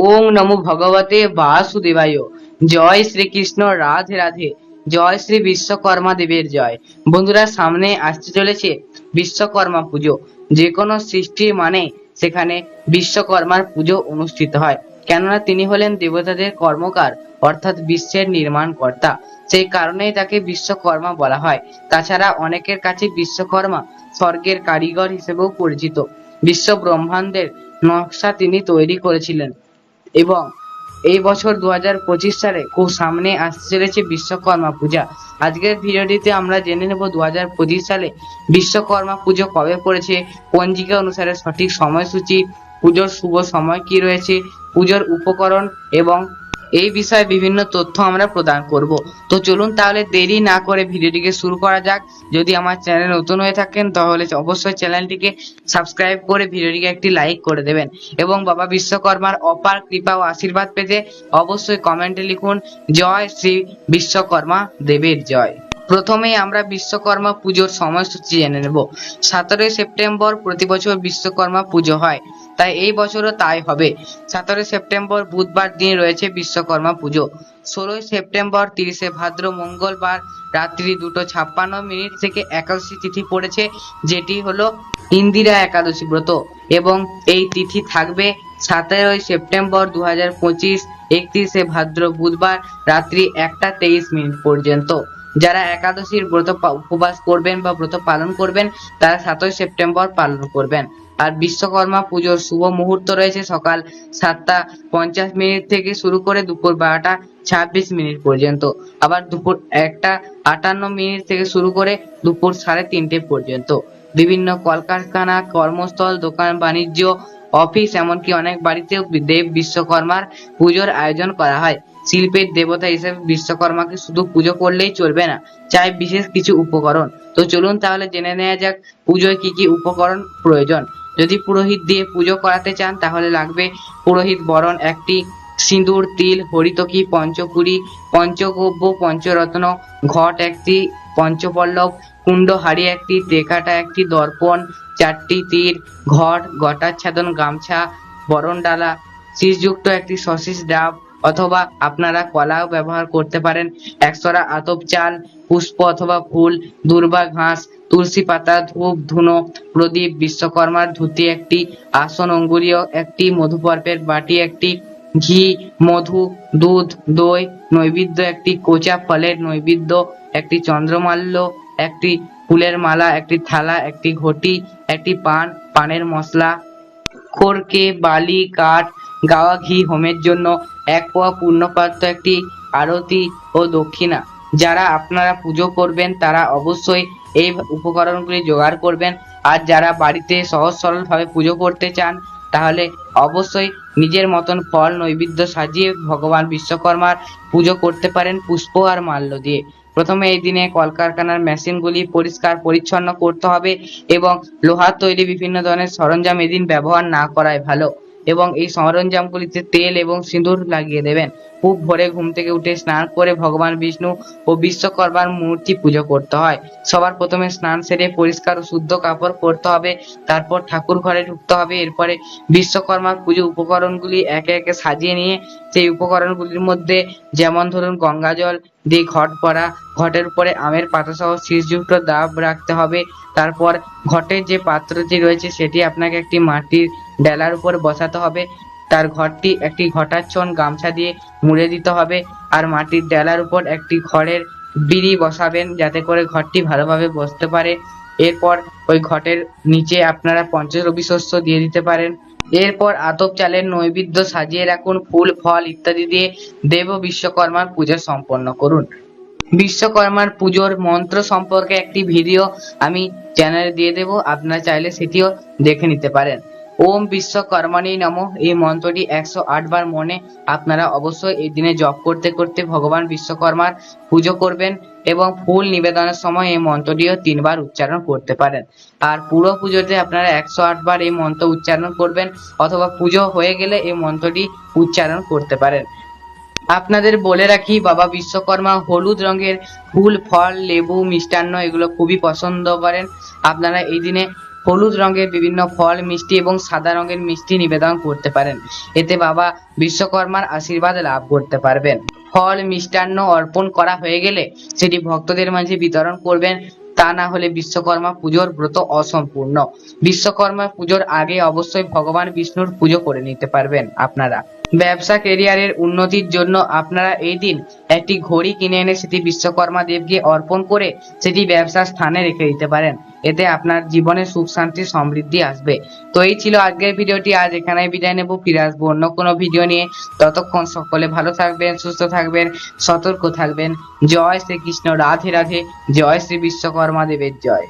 ওং নমো ভগবতে বাসুদেবায়। জয় শ্রীকৃষ্ণ, রাধে রাধে। জয় শ্রী বিশ্বকর্মা দেবের জয়। বন্ধুরা, সামনে আসতে চলেছে বিশ্বকর্মা পুজো। যে কোনো সৃষ্টি মানে সেখানে বিশ্বকর্মার পুজো অনুষ্ঠিত হয়। কেননা, তিনি হলেন দেবতাদের কর্মকার, অর্থাৎ বিশ্বের নির্মাণ কর্তা সেই কারণেই তাকে বিশ্বকর্মা বলা হয়। তাছাড়া, অনেকের কাছে বিশ্বকর্মা স্বর্গের কারিগর হিসেবেও পরিচিত। বিশ্ব ব্রহ্মাণ্ডের নকশা তিনি তৈরি করেছিলেন। এবং এই বছর দু হাজার পঁচিশ সালে খুব সামনে আসতে চলেছে বিশ্বকর্মা পূজা। আজকের ভিডিওটিতে আমরা জেনে নেব দু হাজার পঁচিশ সালে বিশ্বকর্মা পুজো কবে পড়েছে, পঞ্জিকা অনুসারে সঠিক সময়সূচি, পুজোর শুভ সময় কি রয়েছে, পুজোর উপকরণ এবং এই বিষয়ে বিভিন্ন তথ্য আমরা প্রদান করব। তো চলুন তাহলে দেরি না করে ভিডিওটিকে শুরু করা যাক। যদি আমার চ্যানেল নতুন হয়ে থাকেন, তাহলে অবশ্যই চ্যানেলটিকে সাবস্ক্রাইব করে ভিডিওটিকে একটি লাইক করে দেবেন এবং বাবা বিশ্বকর্মার অপার কৃপা ও আশীর্বাদ পেতে অবশ্যই কমেন্টে লিখুন, জয় শ্রী বিশ্বকর্মা দেবের জয়। প্রথমেই আমরা বিশ্বকর্মা পুজোর সময়সূচি জেনে নেব। সতেরোই সেপ্টেম্বর প্রতি বছর বিশ্বকর্মা পুজো হয়। তাই এই বছরও তাই হবে। সতেরোই সেপ্টেম্বর বুধবার দিন রয়েছে বিশ্বকর্মা পুজো। ষোলোই সেপ্টেম্বর তিরিশে ভাদ্র মঙ্গলবার রাত্রি দুটো ছাপ্পান্ন মিনিট থেকে একাদশী তিথি পড়েছে, যেটি হলো ইন্দিরা একাদশী ব্রত। এবং এই তিথি থাকবে সতেরোই সেপ্টেম্বর দু হাজার পঁচিশ, একত্রিশে ভাদ্র বুধবার রাত্রি একটা তেইশ মিনিট পর্যন্ত। যারা একাদশীর ব্রত উপবাস করবেন বা ব্রত পালন করবেন, তারা সাতই সেপ্টেম্বর পালন করবেন। আর বিশ্বকর্মা পুজোর শুভ মুহূর্ত রয়েছে সকাল সাতটা পঞ্চাশ মিনিট থেকে শুরু করে দুপুর বারোটা ছাব্বিশ মিনিট পর্যন্ত। আবার দুপুর একটা আটান্ন মিনিট থেকে শুরু করে দুপুর সাড়ে তিনটে পর্যন্ত। বিভিন্ন কলকারখানা, কর্মস্থল, দোকান, বাণিজ্য অফিস, এমনকি অনেক বাড়িতেও দেব বিশ্বকর্মার পুজোর আয়োজন করা হয়। শিল্পের দেবতা হিসেবে বিশ্বকর্মাকে শুধু পুজো করলেই চলবে না, চাই বিশেষ কিছু উপকরণ। তো চলুন তাহলে জেনে নেওয়া যাক, পুজোয় কি কি উপকরণ প্রয়োজন। যদি পুরোহিত দিয়ে পুজো করাতে চান, তাহলে লাগবে পুরোহিত বরণ একটি, সিঁদুর, তিল, হরিতকি, পঞ্চকুড়ি, পঞ্চগব্য, পঞ্চরত্ন, ঘট একটি, পঞ্চপল্লব কুণ্ড হাড়ি একটি তেকাটা একটি, দর্পণ, চারটি তীর ঘট গটাচ্ছাদন গামছা বরণ ডালা শীষযুক্ত একটি সসিস ডাব, অথবা আপনারা কলাও ব্যবহার করতে পারেন। একসরা আতপ চাল, পুষ্প অথবা ফুল, দুর্বা ঘাস, তুলসী পাতা, ধূপ, ধুনো, প্রদীপ, বিশ্বকর্মার ধুতি একটি, আসন অঙ্গুরীয় একটি, মধুপর্পের বাটি একটি, ঘি, মধু, দুধ, দই, নৈবেদ্য একটি, কোচা ফলের নৈবেদ্য একটি, চন্দ্রমাল্য একটি ফুলের মালা, একটি থালা, একটি ঘটি, একটি পান, পানের মশলা খড়কে বালি, কাঠ, গাওয়া ঘি, হোমের জন্য এক পোয়া পূর্ণপাত্র একটি আরতি ও দক্ষিণা। যারা আপনারা পুজো করবেন, তারা অবশ্যই এই উপকরণগুলি জোগাড় করবেন। আর যারা বাড়িতে সহজ সরলভাবে পুজো করতে চান, তাহলে অবশ্যই নিজের মতন ফল, নৈবেদ্য সাজিয়ে ভগবান বিশ্বকর্মার পুজো করতে পারেন পুষ্প আর মাল্য দিয়ে। প্রথমে এই দিনে কলকারখানার মেশিনগুলি পরিষ্কার, পরিচ্ছন্ন করতে হবে এবং লোহার তৈরি বিভিন্ন ধরনের সরঞ্জাম এদিন ব্যবহার না করাই ভালো এবং এই সরঞ্জামগুলিতে তেল এবং সিঁদুর লাগিয়ে দেবেন। খুব ভোরে ঘুম থেকে উঠে স্নান করে ভগবান বিষ্ণু ও বিশ্বকর্মার মূর্তি পুজো করতে হয়। সবার প্রথমে স্নান সেরে পরিষ্কার ও শুদ্ধ কাপড় পরতে হবে, তারপর ঠাকুর ঘরে ঢুকতে হবে, এরপরে বিশ্বকর্মার পুজো উপকরণগুলি একে একে সাজিয়ে নিয়ে সেই উপকরণগুলির মধ্যে যেমন ধরুন গঙ্গা জল দিয়ে ঘট করা ঘটের উপরে আমের পাতা সহ শীষযুক্ত ডাব রাখতে হবে। তারপর ঘটের যে পাত্রটি রয়েছে, সেটি আপনাকে একটি মাটির ডেলার উপর বসাতে হবে। তার ঘরটি একটি ঘটাচ্ছন গামছা দিয়ে মুড়ে দিতে হবে আর মাটির ডেলার উপর একটি খড়ের বিড়ি বসাবেন যাতে করে ঘরটি ভালোভাবে বসতে পারে। এরপর ওই ঘটের নিচে আপনারা পঞ্চরবি শস্য দিয়ে দিতে পারেন। এরপর আতপ চালের নৈবেদ্য সাজিয়ে রাখুন, ফুল, ফল ইত্যাদি দিয়ে দেব বিশ্বকর্মার পূজা সম্পন্ন করুন। বিশ্বকর্মার পুজোর মন্ত্র সম্পর্কে একটি ভিডিও আমি চ্যানেলে দিয়ে দেব, আপনারা চাইলে সেটিও দেখে নিতে পারেন। ওম বিশ্বকর্মাণী নম। এই মন্ত্রটি একশো আট বার মনে আপনারা অবশ্যই এই দিনে জপ করতে করতে ভগবান বিশ্বকর্মার পুজো করবেন এবং ফুল নিবেদনের সময় এই মন্ত্রটিও তিনবার উচ্চারণ করতে পারেন। আর পুরো পুজোতে আপনারা একশো আট বার এই মন্ত্র উচ্চারণ করবেন অথবা পুজো হয়ে গেলে এই মন্ত্রটি উচ্চারণ করতে পারেন। আপনাদের বলে রাখি, বাবা বিশ্বকর্মা হলুদ রঙের ফুল, ফল, লেবু, মিষ্টান্ন এগুলো খুবই পছন্দ করেন। আপনারা এই দিনে হলুদ রঙের বিভিন্ন ফল, মিষ্টি এবং সাদা রঙের মিষ্টি নিবেদন করতে পারেন। এতে বাবা বিশ্বকর্মার আশীর্বাদ লাভ করতে পারবেন। ফল, মিষ্টান্ন অর্পণ করা হয়ে গেলে সেটি ভক্তদের মাঝে বিতরণ করবেন। তা না হলে বিশ্বকর্মা পুজোর ব্রত অসম্পূর্ণ। বিশ্বকর্মা পুজোর আগে অবশ্যই ভগবান বিষ্ণুর পুজো করে নিতে পারবেন আপনারা। ব্যবসা কেরিয়ারের উন্নতির জন্য আপনারা এই দিন একটি ঘড়ি কিনে এনে সেটি বিশ্বকর্মা দেবকে অর্পণ করে সেটি ব্যবসার স্থানে রেখে দিতে পারেন। এতে আপনার জীবনে সুখ, শান্তি, সমৃদ্ধি আসবে। তো এই ছিল আজকের ভিডিওটি। আজ এখানে বিদায় নেব। ফিরে আসব অন্য কোনো ভিডিও নিয়ে। ততক্ষণ সকলে ভালো থাকবেন, সুস্থ থাকবেন, সতর্ক থাকবেন। জয় শ্রীকৃষ্ণ। রাধে রাধে। জয় শ্রী বিশ্বকর্মা দেবের জয়।